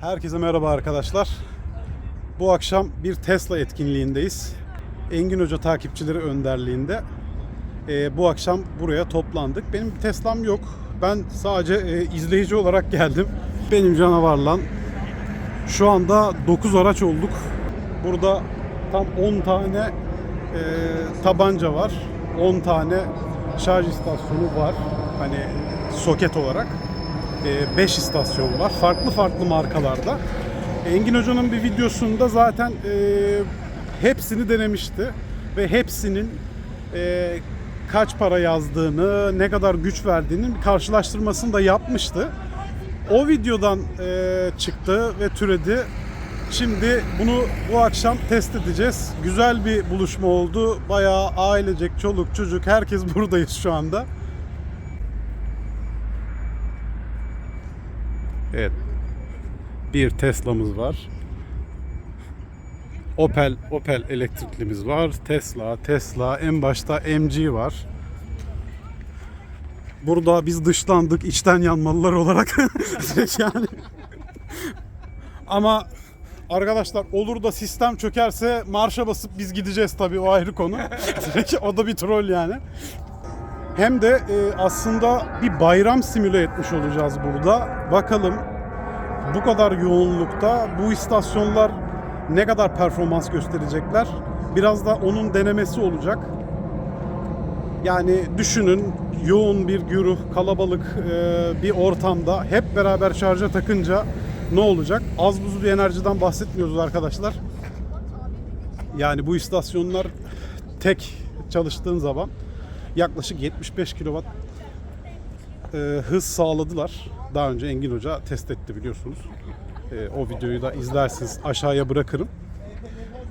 Herkese merhaba arkadaşlar. Bu akşam bir Tesla etkinliğindeyiz. Engin Hoca takipçileri önderliğinde. Ee, bu akşam buraya toplandık. Benim bir Tesla'm yok. Ben sadece e, izleyici olarak geldim. Benim canavarla. Şu anda 9 araç olduk. Burada tam 10 tane e, tabanca var. 10 tane şarj istasyonu var. Hani soket olarak. 5 istasyon var. Farklı farklı markalarda. Engin Hoca'nın bir videosunda zaten e, hepsini denemişti. Ve hepsinin e, kaç para yazdığını, ne kadar güç verdiğinin karşılaştırmasını da yapmıştı. O videodan e, çıktı ve türedi. Şimdi bunu bu akşam test edeceğiz. Güzel bir buluşma oldu. Bayağı ailecek, çoluk, çocuk herkes buradayız şu anda. Evet. Bir Tesla'mız var. Opel Opel elektriklimiz var. Tesla, Tesla, en başta MG var. Burada biz dışlandık içten yanmalılar olarak. yani. Ama arkadaşlar olur da sistem çökerse marşa basıp biz gideceğiz tabii o ayrı konu. o da bir troll yani. Hem de e, aslında bir bayram simüle etmiş olacağız burada. Bakalım bu kadar yoğunlukta bu istasyonlar ne kadar performans gösterecekler. Biraz da onun denemesi olacak. Yani düşünün yoğun bir güruh, kalabalık e, bir ortamda hep beraber şarja takınca ne olacak? Az buz bir enerjiden bahsetmiyoruz arkadaşlar. Yani bu istasyonlar tek çalıştığın zaman yaklaşık 75 kW e, hız sağladılar. Daha önce Engin Hoca test etti biliyorsunuz. E, o videoyu da izlersiniz. Aşağıya bırakırım.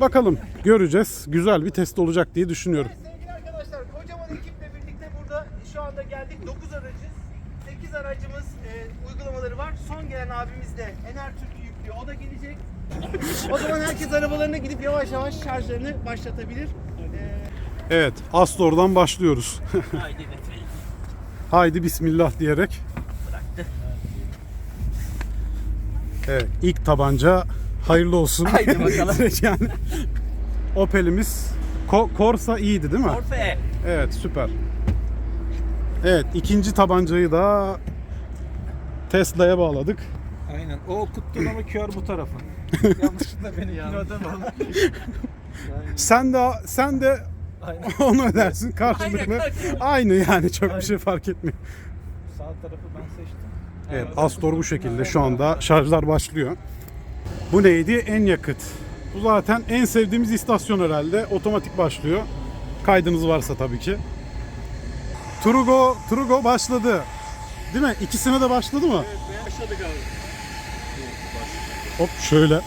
Bakalım göreceğiz. Güzel bir test olacak diye düşünüyorum. Arkadaşlar kocaman ekiple birlikte burada şu anda geldik. 9 aracız. 8 aracımız e, uygulamaları var. Son gelen abimiz de Ener Türk'ü yüklüyor. O da gelecek. o zaman herkes arabalarına gidip yavaş yavaş şarjlarını başlatabilir. E, Evet, Astor'dan başlıyoruz. Haydi bismillah diyerek. Evet, ilk tabanca hayırlı olsun. Haydi bakalım. yani Opel'imiz Ko- Corsa iyiydi değil mi? Orfe. Evet, süper. Evet, ikinci tabancayı da Tesla'ya bağladık. Aynen. O kutunun ama kör bu tarafı. Yanlışlıkla beni yanılttı. Sen de sen de Aynen. onu ödersin karşılıklı. Aynen, Aynı yani çok bir şey fark etmiyor. Sağ tarafı ben seçtim. Evet, Astor bu şekilde şu anda şarjlar başlıyor. Bu neydi? En yakıt. Bu zaten en sevdiğimiz istasyon herhalde. Otomatik başlıyor. Kaydınız varsa tabii ki. Trugo, Trugo başladı. Değil mi? İkisine de başladı mı? Evet, başladık abi. Hop şöyle.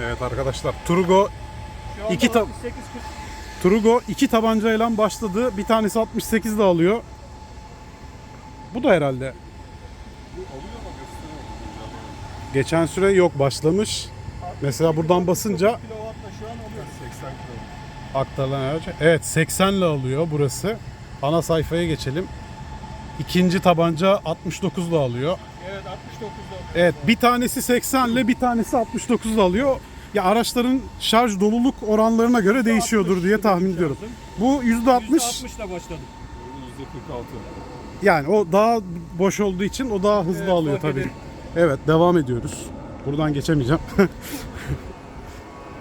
evet arkadaşlar, Trugo iki ta- Trugo iki tabancayla başladı. Bir tanesi 68 de alıyor. Bu da herhalde. Geçen süre yok başlamış. Mesela buradan basınca aktarılan araç. Evet 80 ile alıyor burası. Ana sayfaya geçelim. İkinci tabanca 69 ile alıyor. Evet 69'da. Evet bir tanesi 80 ile bir tanesi 69 ile alıyor. Ya araçların şarj doluluk oranlarına göre değişiyordur diye tahmin ediyorum. Bu %60 %60'la başladım. Yani o daha boş olduğu için o daha hızlı Evet, alıyor fark tabii. ederim. Evet devam ediyoruz. Buradan geçemeyeceğim.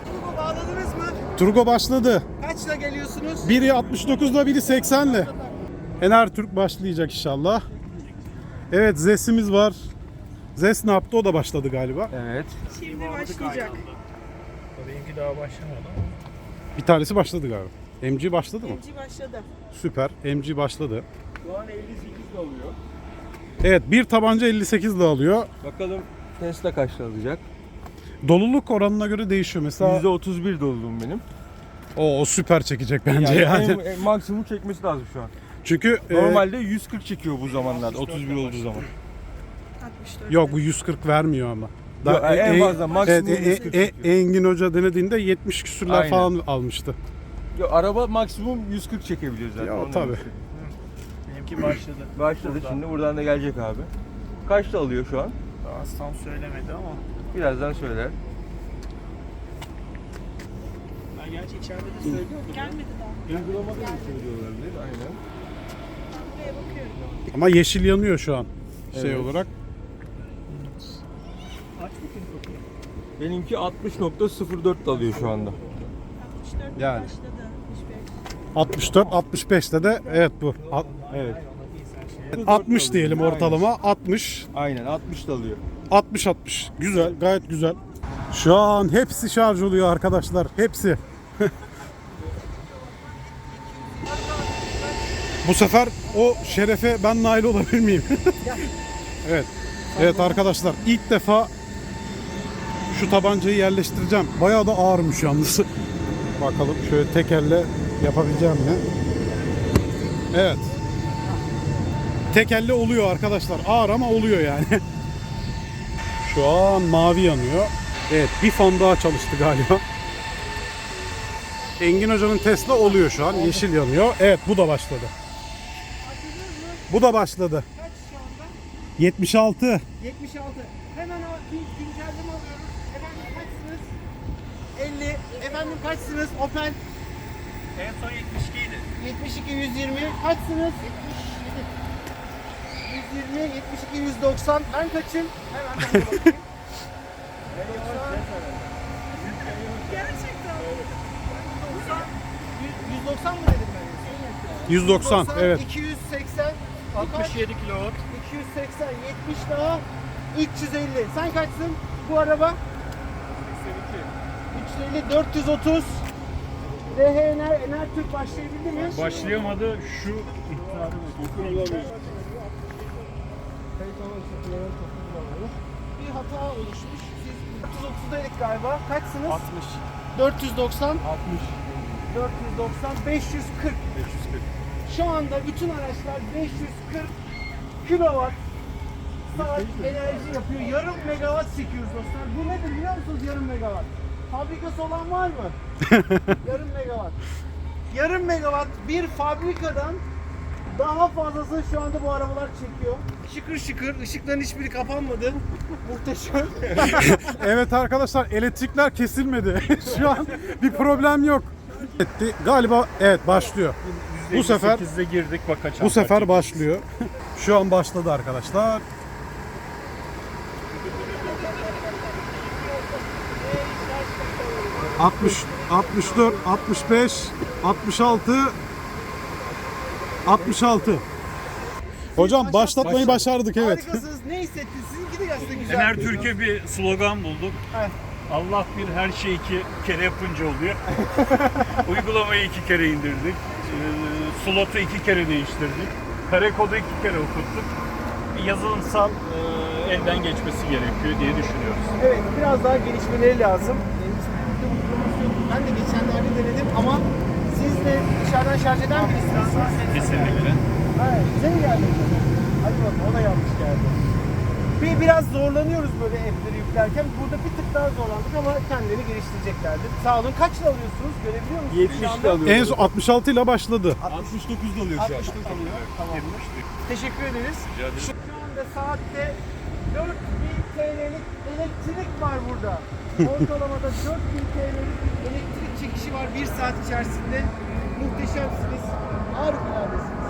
Turbo bağladınız mı? Turgo başladı. Kaçla geliyorsunuz? Biri 69'da biri 80'le. Ener Türk başlayacak inşallah. Evet Zes'imiz var. Zes ne yaptı? O da başladı galiba. Evet. Şimdi başlayacak. Benimki daha başlamadı. Bir tanesi başladı galiba. MG başladı mı? MC başladı. Süper. MG başladı. Şu an 58 alıyor. Evet bir tabanca 58 ile alıyor. Bakalım Tesla kaçta alacak? Doluluk oranına göre değişiyor. Mesela %31 doluluğum benim. o, o süper çekecek bence yani. en- en maksimum çekmesi lazım şu an. Çünkü e, Normalde 140 çekiyor bu zamanlarda 31 olduğu zaman. 64. Yok bu 140 vermiyor ama. Yok, en fazla, maksimum evet, e- 140 e- çekiyor. Engin Hoca denediğinde 70 küsürler Aynen. falan almıştı. Yo, araba maksimum 140 çekebiliyor zaten. Ya, ondan tabii. yüksek. Benimki başladı. Başladı şimdi buradan da gelecek abi. Kaçta alıyor şu an? Daha tam söylemedi ama. Birazdan söyler. Ben gerçi içeride de söylüyordu. Gelmedi daha. Uygulamada da söylüyorlardı. Aynen. Buraya bakıyorum. Ama yeşil yanıyor şu an şey Evet. olarak. Benimki 60.04 alıyor şu anda. 64 Yani. başladı. 65. 64 65'te de evet bu. A- Evet. 60 diyelim ortalama. 60 Aynen 60 da alıyor. 60 60. Güzel, gayet güzel. Şu an hepsi şarj oluyor arkadaşlar. Hepsi. Bu sefer o şerefe ben nail olabilir miyim? evet. Evet arkadaşlar ilk defa şu tabancayı yerleştireceğim. Bayağı da ağırmış yalnız. Bakalım şöyle tek elle yapabileceğim mi? Evet. Tek elle oluyor arkadaşlar. Ağır ama oluyor yani. Şu an mavi yanıyor. Evet bir fan daha çalıştı galiba. Engin Hoca'nın Tesla oluyor şu an. Yeşil yanıyor. Evet bu da başladı. Bu da başladı. Kaç şu anda? 76. 76. Hemen o bir güncelleme alıyoruz. Efendim kaçsınız? 50. Efendim kaçsınız? Opel En son 72 idi. 72 120. Kaçsınız? 120 72 190. Ben kaçım? Hemen ben de bakayım. Gerçekten. 190 mı dedim ben? 190 evet. 280 67 kilowatt. 280 70 daha 350. Sen kaçsın bu araba? 350 430 DH Ener, Ener Türk başlayabildi mi? Başlayamadı şu Bir hata oluşmuş. Siz 430'daydık galiba. Kaçsınız? 60. 490 60. 490 540. Şu anda bütün araçlar 540 kilowatt saat enerji yapıyor. Yarım megawatt çekiyoruz dostlar. Bu nedir biliyor musunuz yarım megawatt? Fabrikası olan var mı? yarım megawatt. Yarım megawatt bir fabrikadan daha fazlasını şu anda bu arabalar çekiyor. Şıkır şıkır, ışıkların hiçbiri kapanmadı. Muhteşem. Evet arkadaşlar elektrikler kesilmedi. Şu an bir problem yok. Etti. Galiba evet başlıyor. Bu sefer 8'de girdik bak bu sefer başlıyor. Şu an başladı arkadaşlar. ...60, 64, 65, 66, 66. Hocam başlatmayı başardık evet. Harikasınız. Ne hissettiniz? Sizinki de gerçekten güzel. Ener Türkiye bir slogan bulduk. Evet. Allah bir her şeyi iki kere yapınca oluyor. Uygulamayı iki kere indirdik. Ee, slotu iki kere değiştirdik. Kare kodu iki kere okuttuk. Yazılımsal e, elden geçmesi gerekiyor diye düşünüyoruz. Evet, biraz daha gelişmeleri lazım. Ee, hiçbir uygulaması yok. Ben de geçenlerde denedim ama siz de dışarıdan şarj eden birisiniz. Kesinlikle. Evet, bize mi geldi? Hadi bakalım, o da yanlış geldi. Bir biraz zorlanıyoruz böyle app'leri yüklerken. Burada bir tık daha zorlandık ama kendilerini geliştireceklerdir. Sağ olun. Kaçla alıyorsunuz? Görebiliyor musunuz? 70 de alıyor. En son 66 ile başladı. 69 da alıyor şu an. 60 alıyor. Tamamdır. Teşekkür ederiz. Şu anda saatte 4000 TL'lik elektrik var burada. Ortalamada 4000 TL'lik elektrik çekişi var bir saat içerisinde. Muhteşemsiniz. Harikuladesiniz.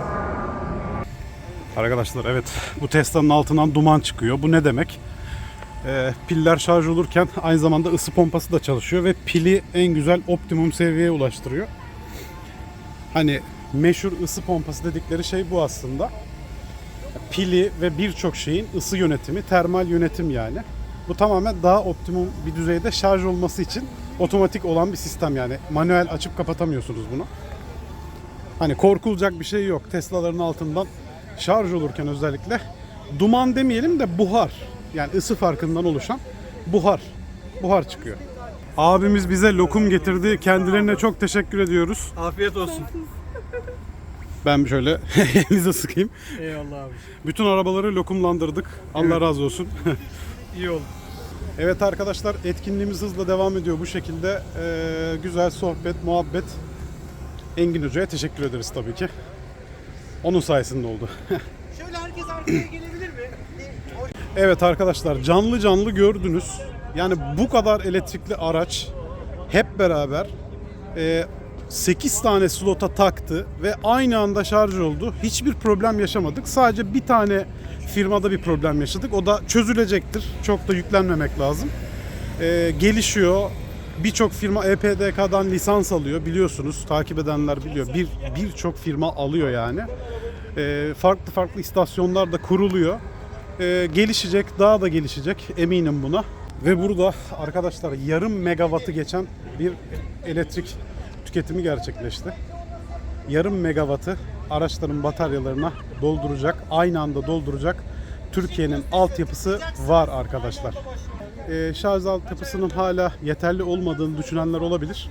Arkadaşlar evet bu Tesla'nın altından duman çıkıyor. Bu ne demek? Ee, piller şarj olurken aynı zamanda ısı pompası da çalışıyor ve pili en güzel optimum seviyeye ulaştırıyor. Hani meşhur ısı pompası dedikleri şey bu aslında. Pili ve birçok şeyin ısı yönetimi, termal yönetim yani. Bu tamamen daha optimum bir düzeyde şarj olması için otomatik olan bir sistem yani. Manuel açıp kapatamıyorsunuz bunu. Hani korkulacak bir şey yok. Tesla'ların altından şarj olurken özellikle duman demeyelim de buhar. Yani ısı farkından oluşan buhar. Buhar çıkıyor. Abimiz bize lokum getirdi. Kendilerine çok teşekkür ediyoruz. Afiyet olsun. Ben şöyle elinize sıkayım. Eyvallah abi. Bütün arabaları lokumlandırdık. Allah razı olsun. İyi oldu. Evet arkadaşlar etkinliğimiz hızla devam ediyor bu şekilde. Ee, güzel sohbet, muhabbet. Engin Hoca'ya teşekkür ederiz tabii ki. Onun sayesinde oldu. Şöyle herkes arkaya gelebilir mi? Evet arkadaşlar canlı canlı gördünüz. Yani bu kadar elektrikli araç hep beraber e, 8 tane slota taktı ve aynı anda şarj oldu. Hiçbir problem yaşamadık. Sadece bir tane firmada bir problem yaşadık. O da çözülecektir. Çok da yüklenmemek lazım. E, gelişiyor. Birçok firma EPDK'dan lisans alıyor biliyorsunuz. Takip edenler biliyor. Bir birçok firma alıyor yani. E, farklı farklı istasyonlar da kuruluyor. E, gelişecek, daha da gelişecek eminim buna. Ve burada arkadaşlar yarım megawattı geçen bir elektrik tüketimi gerçekleşti. Yarım megawattı araçların bataryalarına dolduracak, aynı anda dolduracak Türkiye'nin altyapısı var arkadaşlar. Ee, şarj altyapısının hala yeterli olmadığını düşünenler olabilir.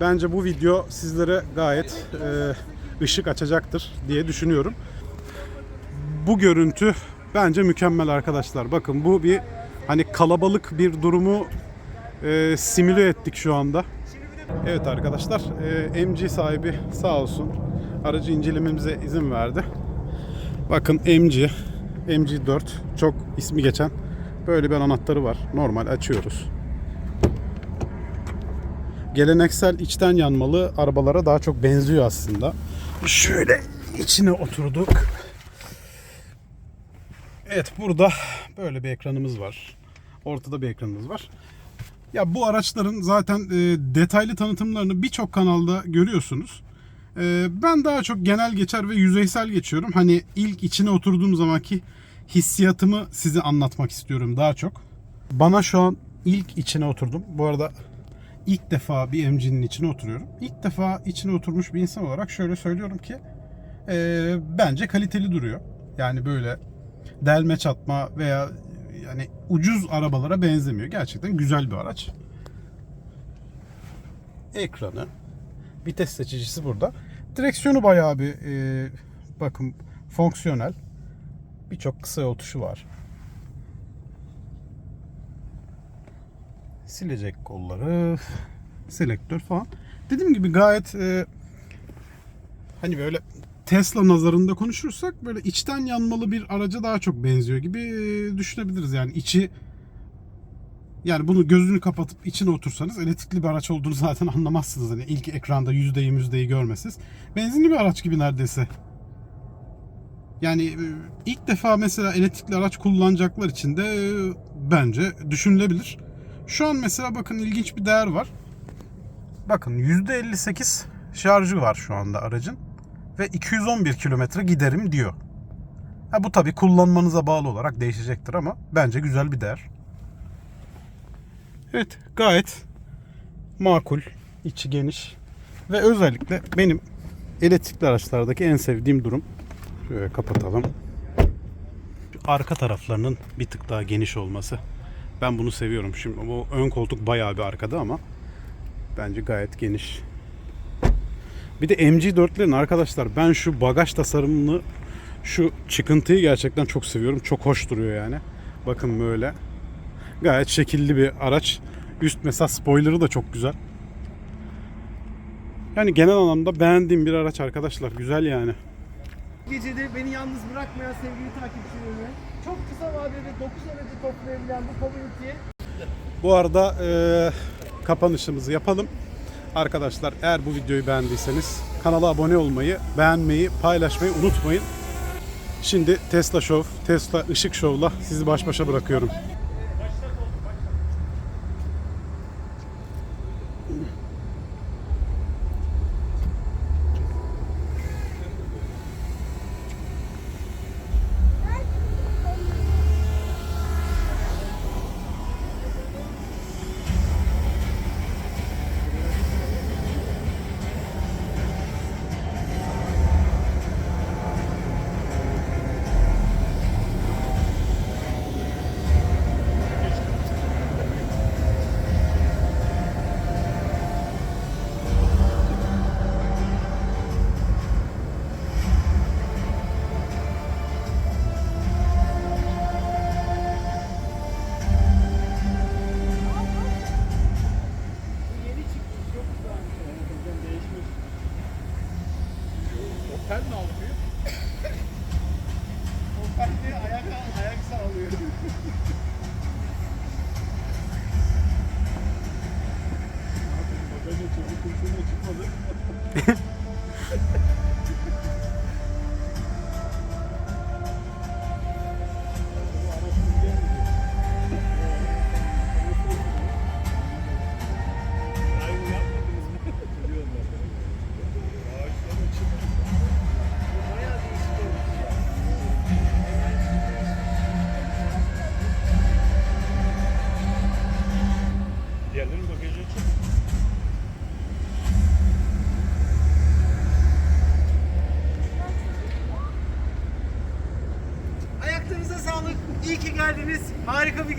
Bence bu video sizlere gayet e, ışık açacaktır diye düşünüyorum. Bu görüntü bence mükemmel arkadaşlar. Bakın bu bir hani kalabalık bir durumu e, simüle ettik şu anda. Evet arkadaşlar, e, MG sahibi sağ olsun aracı incelememize izin verdi. Bakın MG, MG4 çok ismi geçen böyle bir anahtarı var. Normal açıyoruz. Geleneksel içten yanmalı arabalara daha çok benziyor aslında. Şöyle içine oturduk. Evet burada böyle bir ekranımız var. Ortada bir ekranımız var. Ya bu araçların zaten e, detaylı tanıtımlarını birçok kanalda görüyorsunuz. E, ben daha çok genel geçer ve yüzeysel geçiyorum. Hani ilk içine oturduğum zamanki hissiyatımı size anlatmak istiyorum daha çok. Bana şu an ilk içine oturdum. Bu arada ilk defa bir MG'nin içine oturuyorum. İlk defa içine oturmuş bir insan olarak şöyle söylüyorum ki e, bence kaliteli duruyor. Yani böyle delme çatma veya yani ucuz arabalara benzemiyor. Gerçekten güzel bir araç. Ekranı, vites seçicisi burada. Direksiyonu bayağı bir e, bakın fonksiyonel. Birçok kısa yol tuşu var. Silecek kolları, selektör falan. Dediğim gibi gayet e, hani böyle Tesla nazarında konuşursak böyle içten yanmalı bir araca daha çok benziyor gibi düşünebiliriz. Yani içi yani bunu gözünü kapatıp içine otursanız elektrikli bir araç olduğunu zaten anlamazsınız. Hani ilk ekranda yüzdeyi yüzdeyi görmesiz. Benzinli bir araç gibi neredeyse. Yani ilk defa mesela elektrikli araç kullanacaklar için de bence düşünülebilir. Şu an mesela bakın ilginç bir değer var. Bakın %58 şarjı var şu anda aracın ve 211 kilometre giderim diyor. Ha, bu tabi kullanmanıza bağlı olarak değişecektir ama bence güzel bir değer. Evet gayet makul, içi geniş ve özellikle benim elektrikli araçlardaki en sevdiğim durum şöyle kapatalım. Arka taraflarının bir tık daha geniş olması. Ben bunu seviyorum. Şimdi bu ön koltuk bayağı bir arkada ama bence gayet geniş. Bir de MG4'lerin arkadaşlar ben şu bagaj tasarımını şu çıkıntıyı gerçekten çok seviyorum. Çok hoş duruyor yani. Bakın böyle. Gayet şekilli bir araç. Üst mesela spoiler'ı da çok güzel. Yani genel anlamda beğendiğim bir araç arkadaşlar. Güzel yani. Gecede beni yalnız bırakmayan sevgili takipçilerime çok kısa vadede 9 aracı toplayabilen bu community'ye Bu arada e, kapanışımızı yapalım. Arkadaşlar eğer bu videoyu beğendiyseniz kanala abone olmayı, beğenmeyi, paylaşmayı unutmayın. Şimdi Tesla Show, Tesla Işık Show'la sizi baş başa bırakıyorum.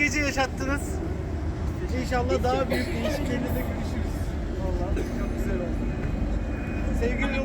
Gece yaşattınız. İnşallah daha büyük değişikliklerle de görüşürüz. Vallahi çok güzel oldu. Sevgili